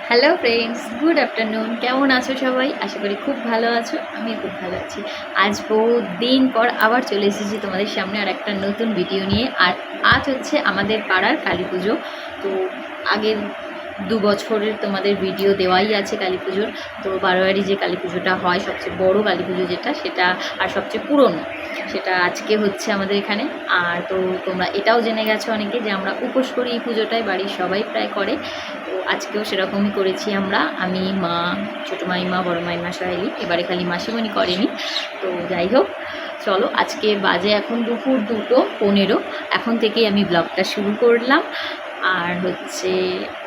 Hello friends good afternoon কেমন আছো সবাই? আশা করি খুব ভালো আছো। আমি খুব ভালো আছি। আজ বহু দিন পর আবার চলে এসেছি তোমাদের সামনে আর একটা নতুন ভিডিও নিয়ে। আর আজ হচ্ছে আমাদের পাড়ার কালী পুজো। তো আগের দু বছরের তোমাদের ভিডিও দেওয়াই আছে কালী পুজোর। তো বারোয়ারি যে কালী পুজোটা হয়, সবচেয়ে বড় কালী পুজো যেটা, সেটা আর সবচেয়ে পুরনো, সেটা আজকে হচ্ছে আমাদের এখানে। আর তো তোমরা এটাও জেনে গেছো অনেকে যে আমরা উপোস করি এই পুজোটায়, বাড়ির সবাই প্রায় করে। তো আজকেও সেরকমই করেছি আমরা। আমি, মা, ছোটো মাইমা, বড় মাইমা সাহেলি এবারে খালি মাসিমণি করেনি। তো যাই হোক, চলো আজকে বাজে এখন দুপুর দুটো পনেরো। এখন থেকেই আমি ব্লগটা শুরু করলাম। আর হচ্ছে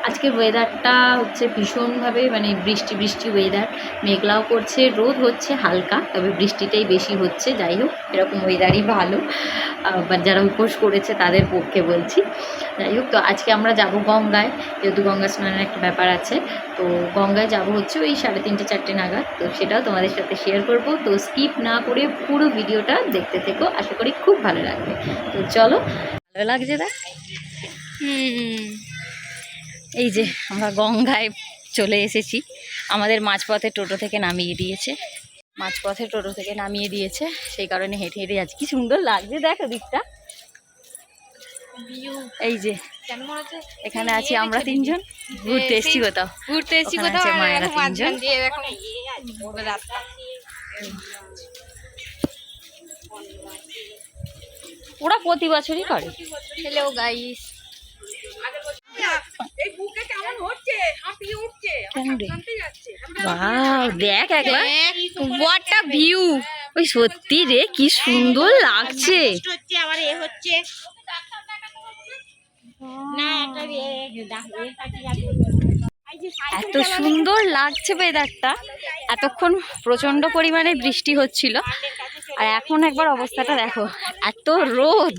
আজকের ওয়েদারটা হচ্ছে ভীষণভাবে মানে বৃষ্টি বৃষ্টি ওয়েদার মেঘলাও করছে, রোদ হচ্ছে হালকা, তবে বৃষ্টিটাই বেশি হচ্ছে, যাই হোক, এরকম ওয়েদারই ভালো। বা যারা উপোস করেছে তাদের পক্ষে বলছি। যাই হোক, তো আজকে আমরা যাব গঙ্গায়, যেহেতু গঙ্গা স্নানের একটা ব্যাপার আছে, তো গঙ্গায় যাব হচ্ছে ওই সাড়ে তিনটে, চারটে নাগাদ। তো সেটাও তোমাদের সাথে শেয়ার করব। তো স্কিপ না করে পুরো ভিডিওটা দেখতে থেকো। আশা করি খুব ভালো লাগবে। তো চলো, ভালো লাগছে দেখ এই যে আমরা গঙ্গায় চলে এসেছি। আমাদের মাঝপথে টোটো থেকে নামিয়ে দিয়েছে। মাঝপথে টোটো থেকে নামিয়ে দিয়েছে। সেই কারণে হেঁটে হেঁটে যাচ্ছি। কি সুন্দর লাগছে দেখ দিকটা। এই যে এখানে আছি আমরা তিনজন। ঘুরতে এসছি কোথাও। ঘুরতে এসছি কোথাও মায়েরা তিনজন। ওরা প্রতি বছরই করে। হ্যালো গাইস দেখ ভিউ ওই সত্যি রে, কি সুন্দর লাগছে। এত সুন্দর লাগছে ওয়েদারটা এতক্ষণ প্রচণ্ড পরিমাণে বৃষ্টি হচ্ছিল। আর এখন একবার অবস্থাটা দেখো, এত রোদ।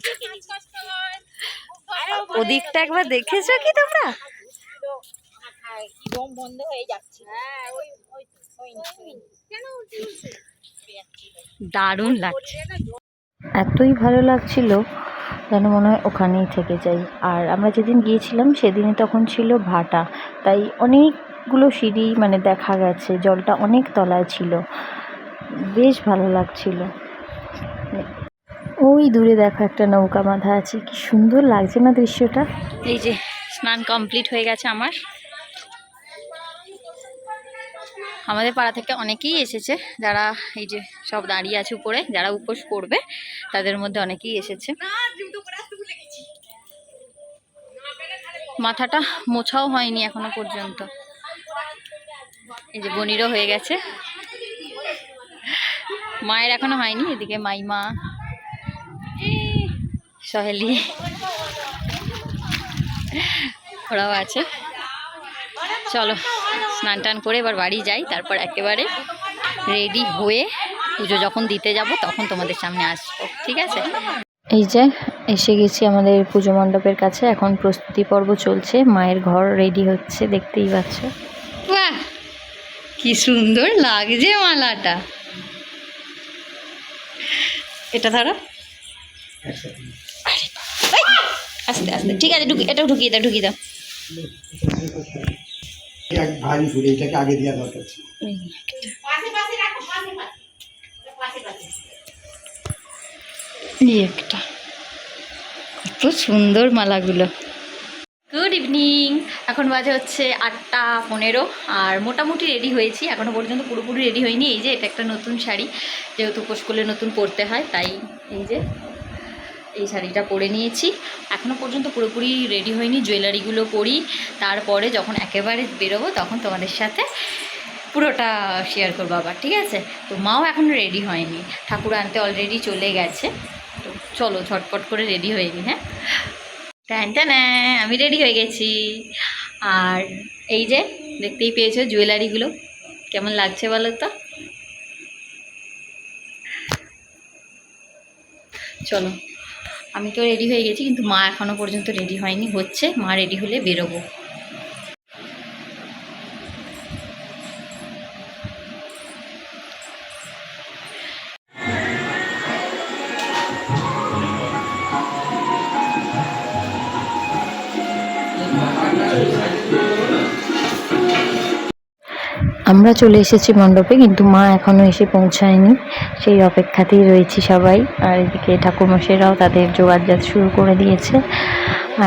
ওদিকটা একবার দেখেছ কি তোমরা? দারুণ লাগছে। এতই ভালো লাগছিল যেন মনে হয় ওখানেই থেকে যাই। আর আমরা যেদিন গিয়েছিলাম সেদিনই তখন ছিল ভাটা। তাই অনেকগুলো সিঁড়ি মানে দেখা গেছে, জলটা অনেক তলায় ছিল। বেশ ভালো লাগছিল। ওই দূরে দেখো একটা নৌকা বাঁধা আছে, কি সুন্দর লাগছে না দৃশ্যটা? এই যে, স্নান কমপ্লিট হয়ে গেছে আমার। আমাদের পাড়া থেকে অনেকেই এসেছে, যারা এই যে সব দাঁড়িয়ে আছে উপরে, যারা উপোস করবে, তাদের মধ্যে অনেকেই এসেছে। মাথাটা মোছাও হয়নি এখনও পর্যন্ত। এই যে বনিরও হয়ে গেছে। মায়ের এখনও হয়নি, এদিকে মাইমা সহেলি। ওরাও আছে। চলো স্নান টান করে এবার বাড়ি যাই তারপর একেবারে রেডি হয়ে পুজো যখন দিতে যাব তখন তোমাদের সামনে আসব ঠিক আছে? এই যে এসে গেছি আমাদের পুজো মণ্ডপের কাছে এখন প্রস্তুতি পর্ব চলছে মায়ের ঘর রেডি হচ্ছে দেখতেই পাচ্ছ। বাহ! কি সুন্দর লাগছে মালাটা। এটা ধরো। আস্তে আস্তে। ঠিক আছে ঢুকি এটাও ঢুকিয়ে দাও ঢুকিয়ে দাও। এক ভারী ফুল এটাকে আগে দেওয়া দরকার ছিল। একটা। পাশে পাশে রাখো পাশে পাশে। পাশে পাশে। এই একটা। কত সুন্দর মালাগুলো। গুড ইভিনিং এখন বাজে হচ্ছে আটটা পনেরো আর মোটামুটি রেডি হয়েছি। এখনও পর্যন্ত পুরোপুরি রেডি হয়নি। এই যে এটা একটা নতুন শাড়ি। যেহেতু উপোস করলে নতুন পরতে হয় তাই এই যে এই শাড়িটা পরে নিয়েছি। এখনও পর্যন্ত পুরোপুরি রেডি হয়নি জুয়েলারিগুলো পরি। তারপরে যখন একেবারে বেরোবো তখন তোমাদের সাথে পুরোটা শেয়ার করব আবার ঠিক আছে? তো মাও এখনও রেডি হয়নি। ঠাকুর আনতে অলরেডি চলে গেছে। তো চলো ঝটপট করে রেডি হয়ে নি হ্যাঁ? ট্যান ট্যানা, আমি রেডি হয়ে গেছি। আর এই যে দেখতেই পেয়েছ জুয়েলারিগুলো কেমন লাগছে বলো তো? চলো। আমি তো রেডি হয়ে গেছি, কিন্তু মা এখনও পর্যন্ত রেডি হয়নি। হচ্ছে, মা রেডি হলে বেরোবো। আমরা চলে এসেছি মণ্ডপে, কিন্তু মা এখনও এসে পৌঁছায়নি। সেই অপেক্ষাতেই রয়েছি সবাই। আর এদিকে ঠাকুরমশাইরাও তাদের যোগাযোগ শুরু করে দিয়েছে।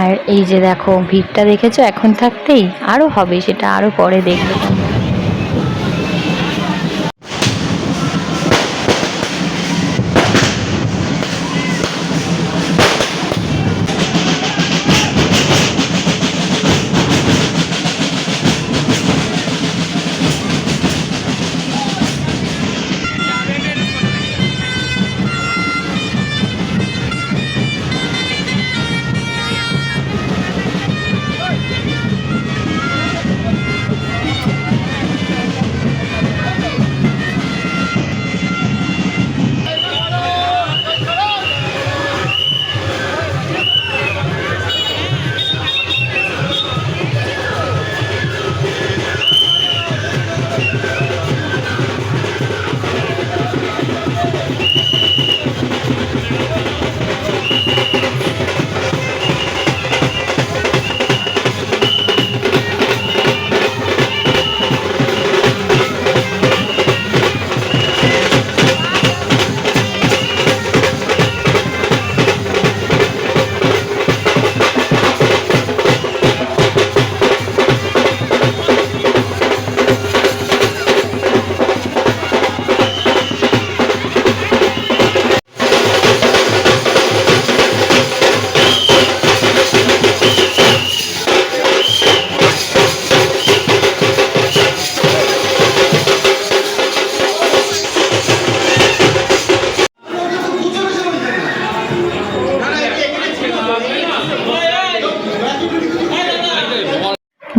আর এই যে দেখো, ভিড়টা দেখেছ? এখন থাকতেই আরও হবে, সেটা আরও পরে দেখবে।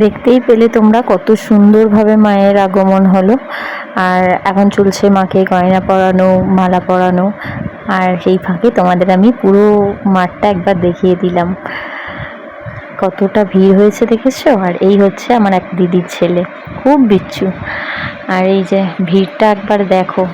দেখতেই পেলে তোমরা কত সুন্দরভাবে মায়ের আগমন হলো। আর এখন চলছে মাকে গয়না পরানো, মালা পরানো। আর সেই ফাঁকে তোমাদের আমি পুরো মাঠটা একবার দেখিয়ে দিলাম। কতটা ভিড় হয়েছে দেখেছ? আর এই হচ্ছে আমার এক দিদির ছেলে। খুব বিচ্ছু। আর এই যে ভিড়টা একবার দেখো।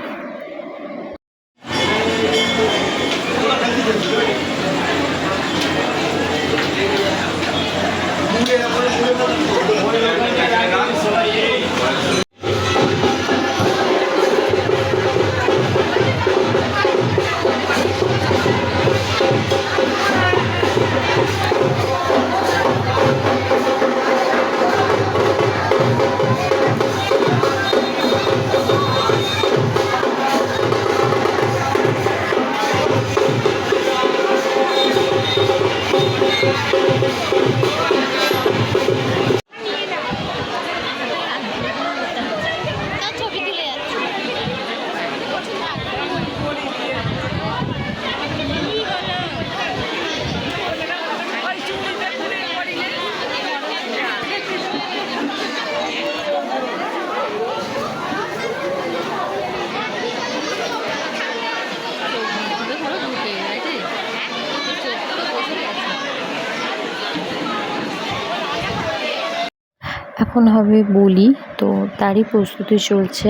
এখন হবে বলি। তো তারই প্রস্তুতি চলছে।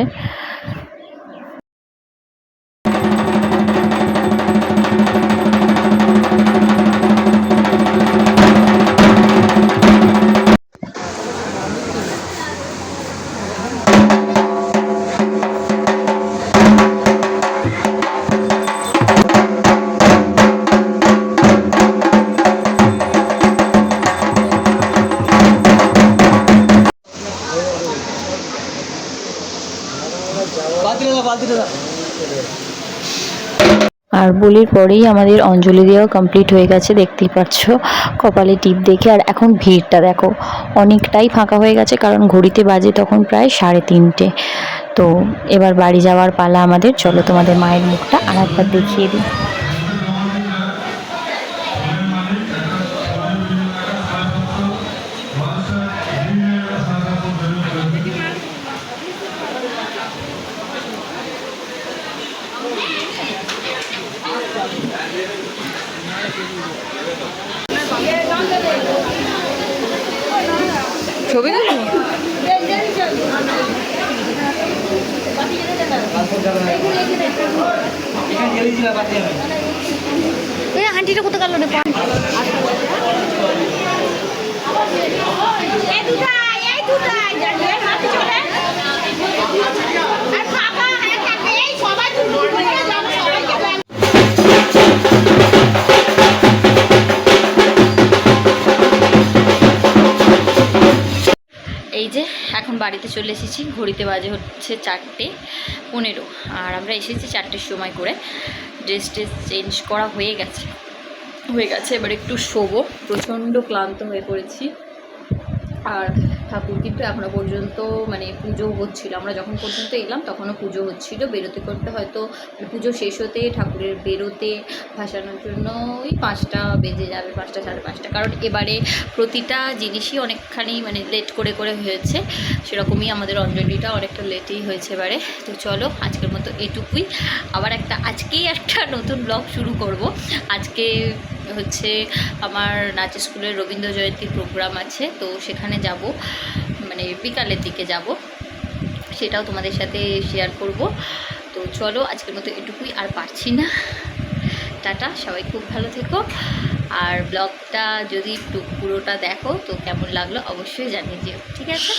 আর বলির পরেই আমাদের অঞ্জলি দেওয়া কমপ্লিট হয়ে গেছে, দেখতেই পাচ্ছ কপালে টিপ দেখে, আর এখন ভিড়টা দেখো, অনেকটাই ফাঁকা হয়ে গেছে, কারণ ঘড়িতে বাজে তখন প্রায় সাড়ে তিনটে। তো এবার বাড়ি যাওয়ার পালা আমাদের, চলো তোমাদের মায়ের মুখটা আর একবার দেখিয়ে দিই। ছবি ওই আন্টিটা কোথায় গেল রে? এই দুটাই এই দুটাই যে এখন বাড়িতে চলে এসেছি। ঘড়িতে বাজে হচ্ছে চারটে পনেরো। আর আমরা এসেছি চারটের সময় করে। ড্রেস ট্রেস চেঞ্জ করা হয়ে গেছে। হয়ে গেছে, এবার একটু শোবো। প্রচণ্ড ক্লান্ত হয়ে পড়েছি। আর ঠাকুর কিন্তু এখনও পর্যন্ত মানে পুজো হচ্ছিল। আমরা যখন পর্যন্ত এলাম তখনও পুজো হচ্ছিল। বেরোতে করতে হয়তো মানে পুজো শেষ হতে ঠাকুরের বেরোতে ভাসানোর জন্য ওই পাঁচটা বেজে যাবে, পাঁচটা সাড়ে পাঁচটা। কারণ এবারে প্রতিটা জিনিসই অনেকখানি মানে লেট করে করে হয়েছে। সেরকমই আমাদের অঞ্জলিটা অনেকটা লেটেই হয়েছে এবারে। তো চলো, আজকের মতো এটুকুই। আবার একটা, আজকেই একটা নতুন ব্লগ শুরু করব। আজকে হচ্ছে আমার নাচ স্কুলের রবীন্দ্র জয়ন্তী প্রোগ্রাম আছে, তো সেখানে যাব মানে বিকালের দিকে যাব। সেটাও তোমাদের সাথে শেয়ার করব। তো চলো, আজকের মতো এটুকুই আর পারছি না। টাটা, সবাই খুব ভালো থেকো। আর ব্লগটা যদি পুরোটা দেখো, তো কেমন লাগল অবশ্যই জানিয়ে দিও। ঠিক আছে?